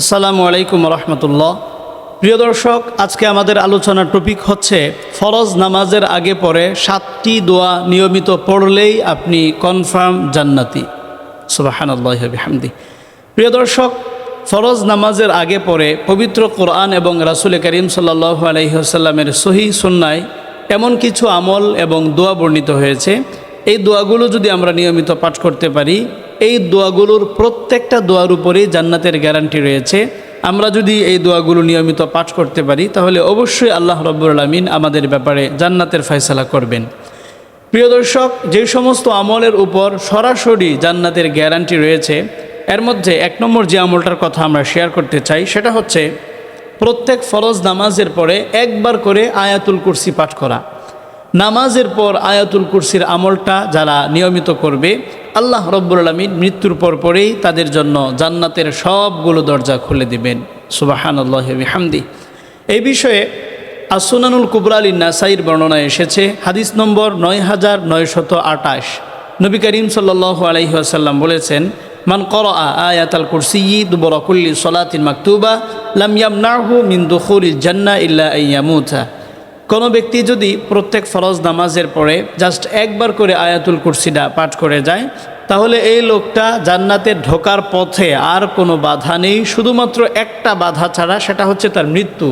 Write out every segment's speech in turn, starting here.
আসসালামু আলাইকুম রহমতুল্লাহ। প্রিয় দর্শক, আজকে আমাদের আলোচনার টপিক হচ্ছে ফরজ নামাজের আগে পরে সাতটি দোয়া নিয়মিত পড়লেই আপনি কনফার্ম জান্নাতি। সুবাহান আল্লাহ হামদি প্রিয় দর্শক, ফরজ নামাজের আগে পরে পবিত্র কোরআন এবং রাসুল করিম সাল্লাহ আলহিহাসাল্লামের সহি সুন্নায় এমন কিছু আমল এবং দোয়া বর্ণিত হয়েছে। এই দোয়াগুলো যদি আমরা নিয়মিত পাঠ করতে পারি এই দোয়াগুলোর প্রত্যেকটা দোয়ার উপরেই জান্নাতের গ্যারান্টি রয়েছে। আমরা যদি এই দোয়াগুলো নিয়মিত পাঠ করতে পারি, তাহলে অবশ্যই আল্লাহ রব্বুল আলমিন আমাদের ব্যাপারে জান্নাতের ফয়সালা করবেন। প্রিয় দর্শক, যে সমস্ত আমলের উপর সরাসরি জান্নাতের গ্যারান্টি রয়েছে, এর মধ্যে এক নম্বর যে আমলটার কথা আমরা শেয়ার করতে চাই, সেটা হচ্ছে প্রত্যেক ফরজ নামাজের পরে একবার করে আয়াতুল কুরসি পাঠ করা। নামাজের পর আয়াতুল কুরসির আমলটা যারা নিয়মিত করবে আল্লাহ রব্বুল আলমিন মৃত্যুর পর পরেই তাদের জন্য জান্নাতের সবগুলো দরজা খুলে দিবেন। সুবাহান আল্লাহ হামদি এই বিষয়ে আসুনানুল কুবরাল নাসাইর বর্ণনা এসেছে। হাদিস নম্বর নয় হাজার নয়শত আটাশ নবী করিম সাল্লাহ আলহিহাসাল্লাম বলেছেন, মান কর আয়াতাল কুরসি দুবরকুল্লি সলাতিন মাকতুবা, লাম ইয়ামনাহু মিন দুখুল জান্না ইল্লা আইয়ামুথা কোনো ব্যক্তি যদি প্রত্যেক ফরজ নামাজের পরে জাস্ট একবার করে আয়াতুল কুরসিটা পাঠ করে যায় তাহলে এই লোকটা জান্নাতে ঢোকার পথে আর কোনো বাধা নেই, শুধুমাত্র একটা বাধা ছাড়া, সেটা হচ্ছে তার মৃত্যু।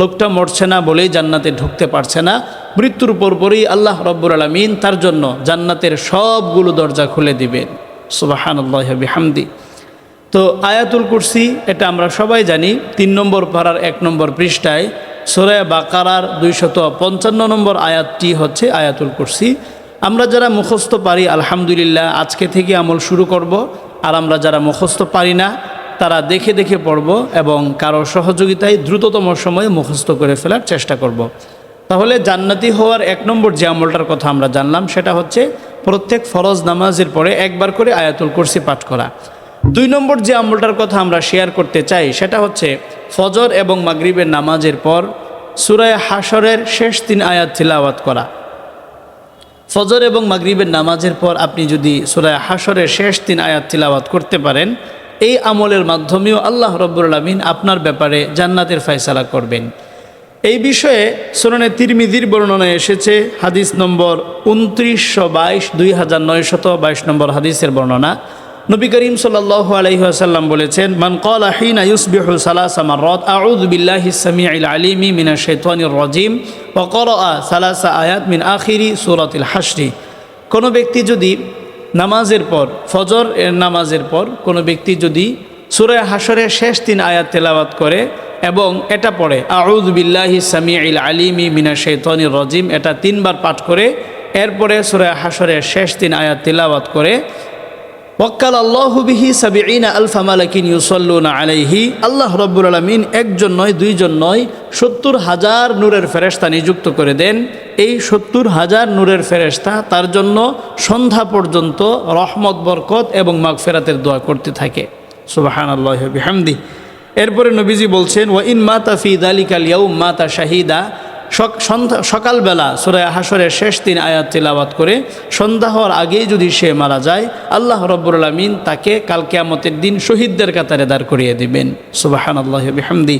লোকটা মরছে না বলেই জান্নাতে ঢুকতে পারছে না। মৃত্যুর পরপরই আল্লাহ রব্বুর আলমিন তার জন্য জান্নাতের সবগুলো দরজা খুলে দিবেন। সুবাহান্লাহ হামদি তো আয়াতুল কুরসি, এটা আমরা সবাই জানি, তিন নম্বর পাড়ার এক নম্বর পৃষ্ঠায় সোরায় বাকারার দুইশত পঞ্চান্ন নম্বর আয়াতটি হচ্ছে আয়াতুল কুরসি। আমরা যারা মুখস্থ পারি, আলহামদুলিল্লাহ, আজকে থেকে আমল শুরু করব। আর আমরা যারা মুখস্থ পারি না, তারা দেখে দেখে পড়ব এবং কারও সহযোগিতায় দ্রুততম সময়ে মুখস্থ করে ফেলার চেষ্টা করব। তাহলে জান্নাতি হওয়ার এক নম্বর যে আমলটার কথা আমরা জানলাম, সেটা হচ্ছে প্রত্যেক ফরজ নামাজের পরে একবার করে আয়াতুল কুরসি পাঠ করা। দুই নম্বর যে আমলটার কথা আমরা শেয়ার করতে চাই, সেটা হচ্ছে ফজর এবং মাগরিবের নামাজের পর সুরায় হাসরের শেষ তিন আয়াত তিলাওয়াত করা। ফজর এবং মাগরিবের নামাজের পর আপনি যদি সুরায় হাসরের শেষ তিন আয়াত তিলাবাত করতে পারেন, এই আমলের মাধ্যমেও আল্লাহ রব্বুল আলমিন আপনার ব্যাপারে জান্নাতের ফয়সালা করবেন। এই বিষয়ে সোনানে তিরমিদির বর্ণনায় এসেছে হাদিস নম্বর উনত্রিশশো বাইশ, দুই হাজার নয়শত বাইশ নম্বর হাদিসের বর্ণনা। নবী করিম সাল্লাহ আলহিহাসাল্লাম বলেছেন, মান কল আহিনা ইউসবিহু সালাসা মারত আউদ বিল্লাহি সামিউল আলিমি মিনা শৈতানির রজিম ও কর আ সালাসা আয়াত মিন আখিরি সুরতিল হাসরি কোনো ব্যক্তি যদি নামাজের পর, ফজর এর নামাজের পর কোনো ব্যক্তি যদি সুরায় হাসরের শেষ তিন আয়াত তেলাওয়াত করে এবং এটা পড়ে আউদ বিল্লাহি সামিউল আলিমি মিনা শৈতানির রজিম, এটা তিনবার পাঠ করে, এরপরে সুরায় হাসরের শেষ তিন আয়াত তেলাওয়াত করে ওয়াক্কাল আল্লাহবিহি সাবিনা আলফা মালাকিন ইউসল্লুনা আলাইহি। আল্লাহ রব্বুল আলমিন একজন নয়, দুইজন নয়, সত্তর হাজার নূরের ফেরেস্তা নিযুক্ত করে দেন। এই সত্তর হাজার নূরের ফেরেস্তা তার জন্য সন্ধ্যা পর্যন্ত রহমত, বরকত এবং মাগফেরাতের দোয়া করতে থাকে। সুবাহান আল্লাহ বিহামদি এরপরে নবীজি বলছেন, ওয়া ইন মাতা ফি দালিকাল ইয়াউ মাতা শাহিদা সকালবেলা সুরায় হাসরের শেষ দিন আয়াত তিলাবাত করে সন্ধ্যা হওয়ার আগেই যদি সে মারা যায়, আল্লাহ রব্বুল আলমিন তাকে কাল কেয়ামতের দিন শহীদদের কাতারে দাঁড় করিয়ে দিবেন। সুবাহান আল্লাহ হামদি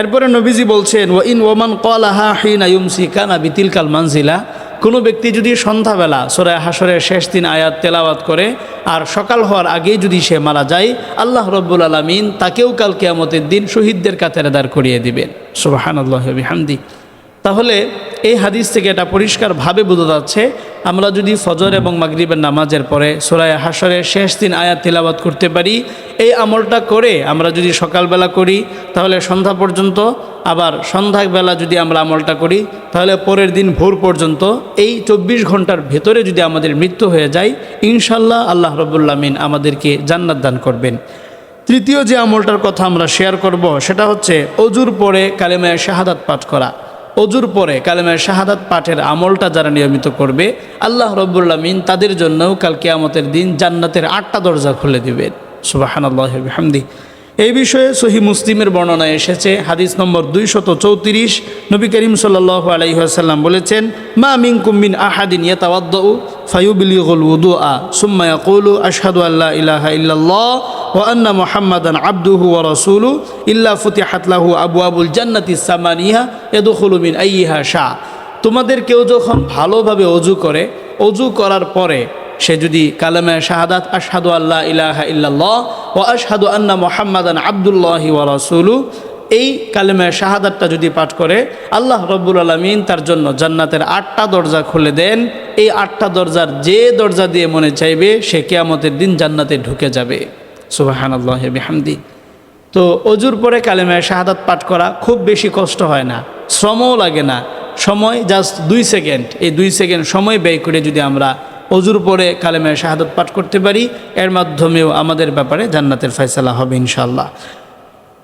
এরপরে নবীজি বলছেন ও ইন ওমান কলাহা হিন আয়ুমসি কানা বিতিল কাল মানজিলা। কোনো ব্যক্তি যদি সন্ধ্যাবেলা সোরায় হাসরের শেষ দিন আয়াত তেলাওয়াত করে আর সকাল হওয়ার আগেই যদি সে মারা যায়, আল্লাহ রব্বুল আলমিন তাকেও কাল কেয়ামতের দিন শহীদদের কাতারে দাঁড় করিয়ে দিবেন। সুবাহান আল্লাহ হামদি তাহলে এই হাদিস থেকে এটা পরিষ্কারভাবে বোঝা যাচ্ছে, আমরা যদি ফজর এবং মাগরিবের নামাজের পরে সোরায় হাসরের শেষ দিন আয়াত তিলাবাত করতে পারি, এই আমলটা করে আমরা যদি সকালবেলা করি, তাহলে সন্ধ্যা পর্যন্ত, আবার সন্ধ্যাবেলা যদি আমরা আমলটা করি, তাহলে পরের দিন ভোর পর্যন্ত, এই চব্বিশ ঘণ্টার ভেতরে যদি আমাদের মৃত্যু হয়ে যায় ইনশাল্লাহ আল্লাহ রবুল্লামিন আমাদেরকে জান্নাত দান করবেন। তৃতীয় যে আমলটার কথা আমরা শেয়ার করব, সেটা হচ্ছে অজুর পরে কালেমায় শাহাদাত পাঠ করা। অজুর পরে কালেমায় শাহাদাত পাঠের আমলটা যারা নিয়মিত করবে, আল্লাহ রব্বুল্লামিন তাদের জন্যও কাল কেয়ামতের দিন জান্নাতের আটটা দরজা খুলে দিবেন। সুবাহান আল্লাহ হামদি এই বিষয়ে সহি মুসলিমের বর্ণনা এসেছে, হাদিস নম্বর দুইশত চৌত্রিশ। নবী করিম সাল্লাহ আলাইসাল্লাম বলেছেন, মা মিং কুম্বিন আহাদিন ইয়াতাওয়াদ্দউ ফায়ুবিলিগুল উদু আ সুম্মা কৌলু আশহাদু আল্লাহ ইলাহা ইল্লাল্লাহ। ও আন্না মোহাম্মদান আব্দুহু ও রসুলু ইল্লা ফতিহাতলাহু আবু আবুল জান্নাতি সামানিহা এদুখুলুমিন আইহা শাহ তোমাদের কেউ যখন ভালোভাবে অজু করে, অজু করার পরে সে যদি কালামে শাহাদাত, আশহাদু আল্লাহ ইলাহা ইল্লাল্লাহ ও আশহাদু আন্না মোহাম্মদান আবদুল্লাহি রাসূলু এই কালেমে শাহাদাতটা যদি পাঠ করে, আল্লাহ রব্বুল আলমিন তার জন্য জান্নাতের আটটা দরজা খুলে দেন। এই আটটা দরজার যে দরজা দিয়ে মনে চাইবে, সে কেয়ামতের দিন জান্নাতে ঢুকে যাবে। সুবাহান আল্লাহ বিহামদি। তো অজুর পরে কালেমে শাহাদাত পাঠ করা খুব বেশি কষ্ট হয় না, শ্রমও লাগে না। সময় জাস্ট দুই সেকেন্ড, এই দুই সেকেন্ড সময় ব্যয় করে যদি আমরা অজুর পরে কালেমে শাহাদত পাঠ করতে পারি, এর মাধ্যমেও আমাদের ব্যাপারে জান্নাতের ফয়সালা হবে ইনশাল্লাহ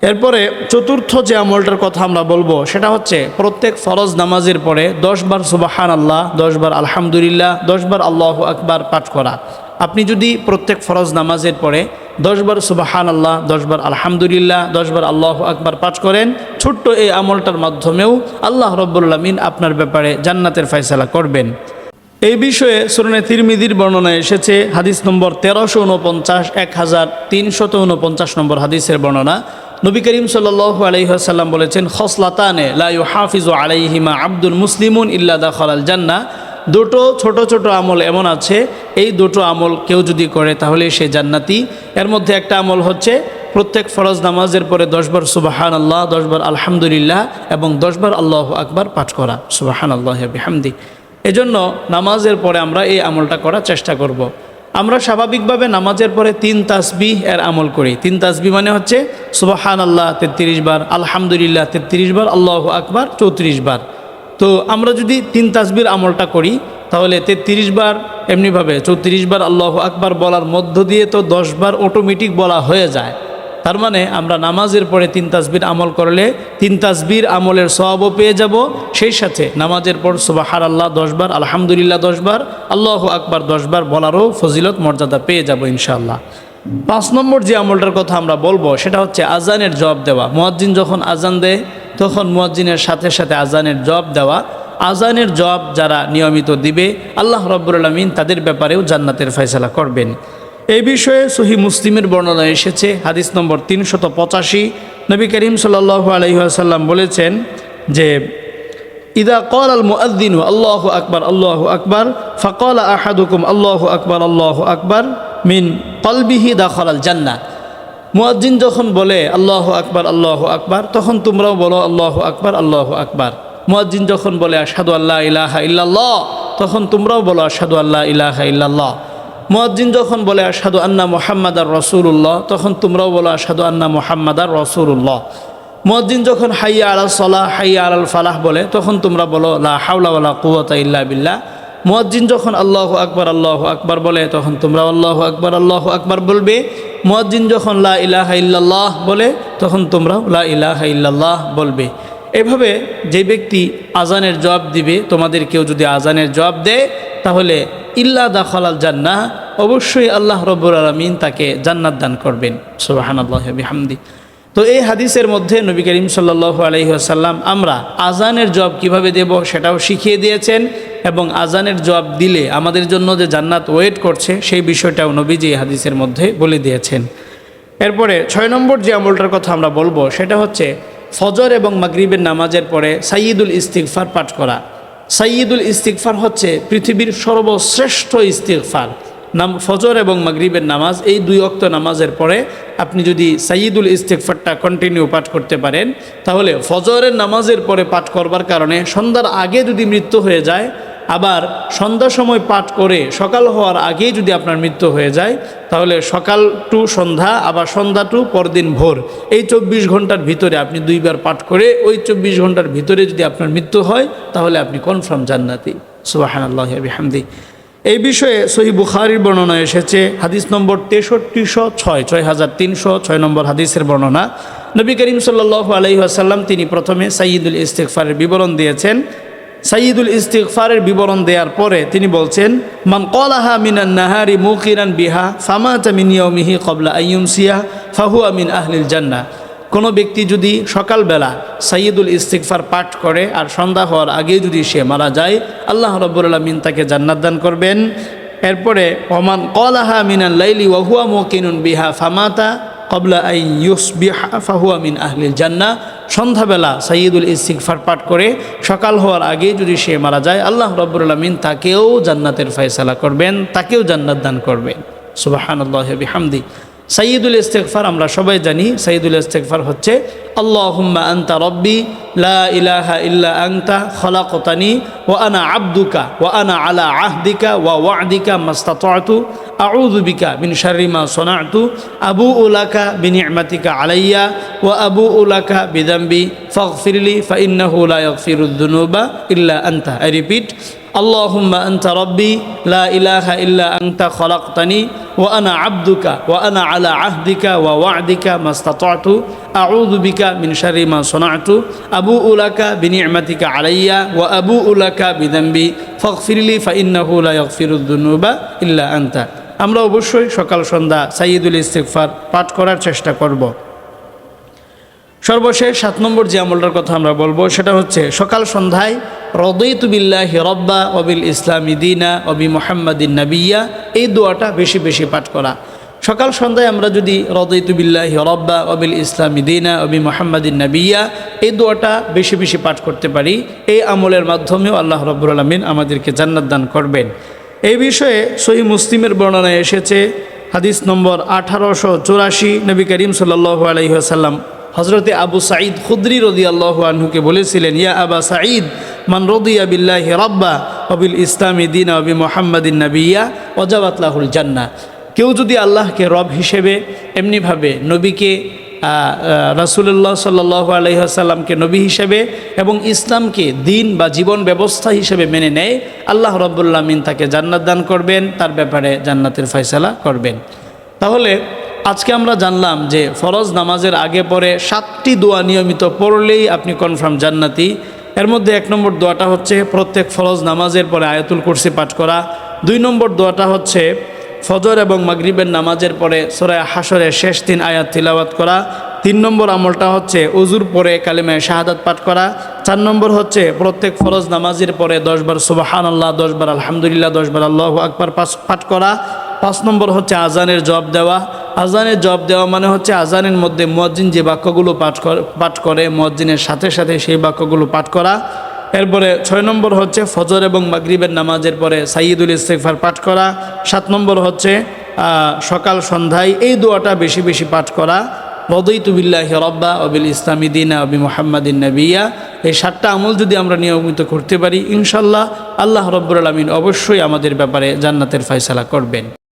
এরপরে চতুর্থ যে আমলটার কথা আমরা বলব, সেটা হচ্ছে প্রত্যেক ফরজ নামাজের পরে দশবার সুবাহান আল্লাহ দশবার আলহামদুলিল্লাহ দশবার আল্লাহ আকবার পাঠ করা। আপনি যদি প্রত্যেক ফরজ নামাজের পরে দশবার সুবাহান আল্লাহ দশবার আলহামদুলিল্লাহ, দশবার আল্লাহ আকবার পাঠ করেন। ছোট্ট এই আমলটার মাধ্যমেও আল্লাহ রব্বুল্লামিন আপনার ব্যাপারে জান্নাতের ফয়সালা করবেন। এই বিষয়ে সুরনে তিরমিদির বর্ণনা এসেছে, হাদিস নম্বর তেরোশো উনপঞ্চাশ এক হাজার তিনশত উনপঞ্চাশ নম্বর হাদিসের বর্ণনা। নবী করিম সাল্লাহ বলেছেন, খসলাতানে লাইউ হাফিজ আলাইহিমা আব্দুল মুসলিমুন ইল্লা দাখলাল জান্না দুটো ছোট ছোট আমল এমন আছে, এই দুটো আমল কেউ যদি করে তাহলে সে জান্নাতি। এর মধ্যে একটা আমল হচ্ছে প্রত্যেক ফরজ নামাজের পরে দশবার সুবাহান আল্লাহ দশবার আলহামদুলিল্লাহ এবং দশবার আল্লাহ আকবার পাঠ করা। সুবাহান আল্লাহ বিহামদি। এজন্য নামাজের পরে আমরা এই আমলটা করার চেষ্টা করব। আমরা স্বাভাবিকভাবে নামাজের পরে তিন তাসবি এর আমল করি। তিন তাসবি মানে হচ্ছে সুবাহান আল্লাহ তেত্রিশ বার, আলহামদুলিল্লাহ তেত্রিশ বার, আল্লাহ আকবার চৌত্রিশ বার। তো আমরা যদি তিন তাসবির আমলটা করি, তাহলে তেত্রিশ বার এমনিভাবে চৌত্রিশ বার আল্লাহ আকবার বলার মধ্য দিয়ে তো দশ বার অটোমেটিক বলা হয়ে যায়। তার মানে আমরা নামাজের পরে তিন তাসবির আমল করলে তিন তাসবির আমলের সবও পেয়ে যাব, সেই সাথে নামাজের পর সুবাহার আল্লাহ দশবার আলহামদুলিল্লাহ দশবার আল্লাহ আকবার দশবার বলারও ফজিলত মর্যাদা পেয়ে যাব ইনশাআল্লাহ। পাঁচ নম্বর যে আমলটার কথা আমরা বলব, সেটা হচ্ছে আজানের জবাব দেওয়া। মুয়াজ্জিন যখন আজান দেয় তখন মুয়াজ্জিনের সাথে সাথে আজানের জবাব দেওয়া, আজানের জবাব যারা নিয়মিত দিবে, আল্লাহ রব্বুল আলমিন তাদের ব্যাপারেও জান্নাতের ফয়সলা করবেন। এ বিষয়ে সহি মুসলিমের বর্ণনা এসেছে, হাদিস নম্বর তিনশত পঁচাশি। নবী করিম সাল্লাহ আলহিহাসাল্লাম বলেছেন যে, ইদা কল আল মুআদ্দিন আল্লাহ আকবর, আল্লাহ আকবার ফকল আহাদুকুম, আল্লাহ আকবর আল্লাহ আকবর, মিন কলবিহি দাখল আল জান্না মুয়াজ্জিন যখন বলে, আল্লাহ আকবার আল্লাহ আকবার, তখন তোমরাও বলো, আল্লাহ আকবার আল্লাহ আকবার। মুয়াজ্জিন যখন বলে আসাদু আল্লাহ ইলাহা ইল্লাল্লাহ, তখন তোমরাও বলো আসাদু আল্লাহ ইলাহা ইল্লাল্লাহ। মুয়াজ্জিন যখন বলে আসাদু আন্না মোহাম্মদ আর রসুল্লাহ তখন তোমরাও বলো আসাদু আন্না মোহাম্মদ আর রসুল্লাহ মুয়াজ্জিন যখন হাইয়া আলাল সলাহ, হাইয়া আলাল ফালাহ বলে, তখন তোমরা বলো, লা হাওলা ওয়ালা কুওয়াতা ইল্লা বিল্লাহ। মুয়াজ্জিন যখন আল্লাহ আকবার আল্লাহ আকবার বলে, তখন তোমরা আল্লাহ আকবার আল্লাহ আকবার বলবে। মুয়াজ্জিন যখন লা ইলাহা ইল্লাল্লাহ বলে, তখন তোমরাও লা ইলাহা ইল্লাল্লাহ বলবে। এভাবে যে ব্যক্তি আজানের জবাব দিবে, তোমাদের কেউ যদি আজানের জবাব দেয়, তাহলে ইল্লা দাখলাল জান্নাহ, অবশ্যই আল্লাহ রব্বুর আলমিন তাকে জান্নাত দান করবেন। সুবাহান আল্লাহ বিহামদি তো এই হাদিসের মধ্যে নবী করিম সাল্লাহ আলহিহাসাল্লাম আমরা আজানের জব কীভাবে দেব সেটাও শিখিয়ে দিয়েছেন এবং আজানের জব দিলে আমাদের জন্য যে জান্নাত ওয়েট করছে সেই বিষয়টাও নবীজি এই হাদিসের মধ্যে বলে দিয়েছেন। এরপরে ছয় নম্বর যে আমলটার কথা আমরা বলব সেটা হচ্ছে ফজর এবং মাগরিবের নামাজের পরে সাইয়দুল ইস্তিকফার পাঠ করা। সাইয়দুল ইস্তিকফার হচ্ছে পৃথিবীর সর্বশ্রেষ্ঠ ইস্তিকফার নাম ফজর এবং মাগরিবের নামাজ, এই দুই অক্ত নামাজের পরে আপনি যদি সাইয়দুল ইস্তিকফারটা কন্টিনিউ পাঠ করতে পারেন, তাহলে ফজরের নামাজের পরে পাঠ করবার কারণে সন্ধ্যার আগে যদি মৃত্যু হয়ে যায়, আবার সন্ধ্যা সময় পাঠ করে সকাল হওয়ার আগেই যদি আপনার মৃত্যু হয়ে যায়, তাহলে সকাল টু সন্ধ্যা, আবার সন্ধ্যা টু পরদিন ভোর। এই চব্বিশ ঘণ্টার ভিতরে আপনি দুইবার পাঠ করে ওই চব্বিশ ঘণ্টার ভিতরে যদি আপনার মৃত্যু হয়, তাহলে আপনি কনফার্ম জান্নাতি। সুবাহান আল্লাহ হামদি এই বিষয়ে সহি বুখারির বর্ণনা এসেছে, হাদিস নম্বর তেষট্টিশো ছয় ছয় হাজার তিনশো ছয় নম্বর হাদিসের বর্ণনা। নবী করিম সাল্লাহ আলহি আসাল্লাম তিনি প্রথমে সাইয়দুল ইস্তেকফারের বিবরণ দিয়েছেন। সাইয়দুল ইস্তিকফারের বিবরণ দেওয়ার পরে তিনি বলছেন, মান কলাহা মিনান নাহারি মুকিরান বিহা মিন ইয়াউমিহি কবলা আইয়ুমসিয়া ফাহু আমিন আহলিল জান্না কোনো ব্যক্তি যদি সকালবেলা সাইয়দুল ইস্তিকফার পাঠ করে আর সন্ধ্যা হওয়ার আগে যদি সে মারা যায়, আল্লাহ রব্বুল আলমিন তাকে জান্নাত দান করবেন। এরপরে, ওমান কলাহা মিনাল লাইলি ওয়াহুয়া মোকিনুন বিহা ফামাতা কবলা আই ইউস বিহা ফাহুয়া মিন আহলিল জান্না সন্ধ্যাবেলা সাইয়দুল ইস্তিগফার পাঠ করে সকাল হওয়ার আগে যদি সে মারা যায়, আল্লাহ রব্বুল আলমিন তাকেও জান্নাতের ফয়সালা করবেন, তাকেও জান্নাত দান করবেন। সুবাহান্লাহ বিহামদি। সাইয়দুল ইস্তেকফার আমরা সবাই জানি সাইয়দুল ইস্তেকফার হচ্ছে, আল্লাহুম্মা আন্তা রব্বি, লা ইলাহা ইল্লা আংতা খলাকতানি, ওয়া আনা আবদুকা, ওয়া আনা আলা আহদিকা, ওয়া ওয়াদিকা মাস্তাতু আউযু বিকা মিন শাররি মা সনাতু আবু উলাকা বিনি'মাতিকা আলাইয়া, ওয়া আবু উলাকা বিদাম্বি ফাগফিরলি ফাইন্নাহু লা ইয়াগফিরুদ দুনুবা ইল্লা আনতা। আই রিপিট اللهم أنت ربي لا إله إلا أنت خلقتني وأنا عبدك وأنا على عهدك ووعدك ما استطعت أعوذ بك من شر ما صنعت أبوء لك بنعمتك علي وأبوء لك بذنبي فاغفر لي فإنه لا يغفر الذنوب إلا أنت আমরা অবশ্যই সকাল সন্ধ্যা সাইয়দুল ইস্তিগফার পাঠ করার চেষ্টা করব সর্বশেষ সাত নম্বর যে আমলটার কথা আমরা বলব, সেটা হচ্ছে, সকাল সন্ধ্যায় রদইতুবিল্লাহ রব্বা অবিল ইসলামী দিনা অবি মোহাম্মদিন নবিয়া, এই দোয়াটা বেশি বেশি পাঠ করা। সকাল সন্ধ্যায় আমরা যদি রদইতুবিল্লাহ রব্বা অবিল ইসলামী দিনা অবি মোহাম্মদিন নবিয়া, এই দোয়াটা বেশি বেশি পাঠ করতে পারি। এই আমলের মাধ্যমেও আল্লাহ রব্বুল আলমিন আমাদেরকে জান্নাত দান করবেন। এই বিষয়ে সহি মুসলিমের বর্ণনায় এসেছে, হাদিস নম্বর আঠারোশো চুরাশি, নবী করিম সাল্লাহ আলহিহাসাল্লাম হজরতে আবু সাঈদ খুদ্রি রদি আল্লাহ আনহুকে বলেছিলেন, ইয়া আবা সাঈদ, মান রদিয়া বিল্লাহ রব্বা অবিল ইসলামী দিন অবি মোহাম্মদিন নবিয়া অজাবাতলাহুল জান্না কেউ যদি আল্লাহকে রব হিসেবে এমনিভাবে নবীকে রাসুল্লাহ সাল্লাহ আলহিহাসাল্লামকে নবী হিসেবে এবং ইসলামকে দিন বা জীবন ব্যবস্থা হিসেবে মেনে নেয়, আল্লাহ রব্বুল্লামিন তাকে জান্নাত দান করবেন, তার ব্যাপারে জান্নাতের ফয়সালা করবেন। তাহলে আজকে আমরা জানলাম যে ফরজ নামাজের আগে পরে সাতটি দোয়া নিয়মিত পড়লেই আপনি কনফার্ম জান্নাতি। এর মধ্যে এক নম্বর দোয়াটা হচ্ছে প্রত্যেক ফরজ নামাজের পরে আয়াতুল কুরসি পাঠ করা। দুই নম্বর দোয়াটা হচ্ছে ফজর এবং মাগরিবের নামাজের পরে সোরায় হাসরের শেষ তিন আয়াত তিলাওয়াত করা। তিন নম্বর আমলটা হচ্ছে উজুর পরে কালিমায় শাহাদাত পাঠ করা। চার নম্বর হচ্ছে প্রত্যেক ফরজ নামাজের পরে দশবার সুবাহান আল্লাহ দশবার আলহামদুলিল্লাহ দশবার আল্লাহ আকবার পাঠ করা। পাঁচ নম্বর হচ্ছে আজানের জব দেওয়া। আজানের জব দেওয়া মানে হচ্ছে আজানের মধ্যে মজ্জিন যে বাক্যগুলো পাঠ করে পাঠ করে মজ্জিনের সাথে সাথে সেই বাক্যগুলো পাঠ করা। এরপরে ছয় নম্বর হচ্ছে ফজর এবং মাগরিবের নামাজের পরে সাইয়দুল ইস্তেকফার পাঠ করা। সাত নম্বর হচ্ছে সকাল সন্ধ্যায় এই দোয়াটা বেশি বেশি পাঠ করা। রদইতুবিল্লাহ রব্বা অবিল ইসলামী দিনা অবি মোহাম্মদিন নবিয়া। এই সাতটা আমল যদি আমরা নিয়মিত করতে পারি ইনশাল্লাহ আল্লাহ রব্বুর আলমিন অবশ্যই আমাদের ব্যাপারে জান্নাতের ফয়সালা করবেন।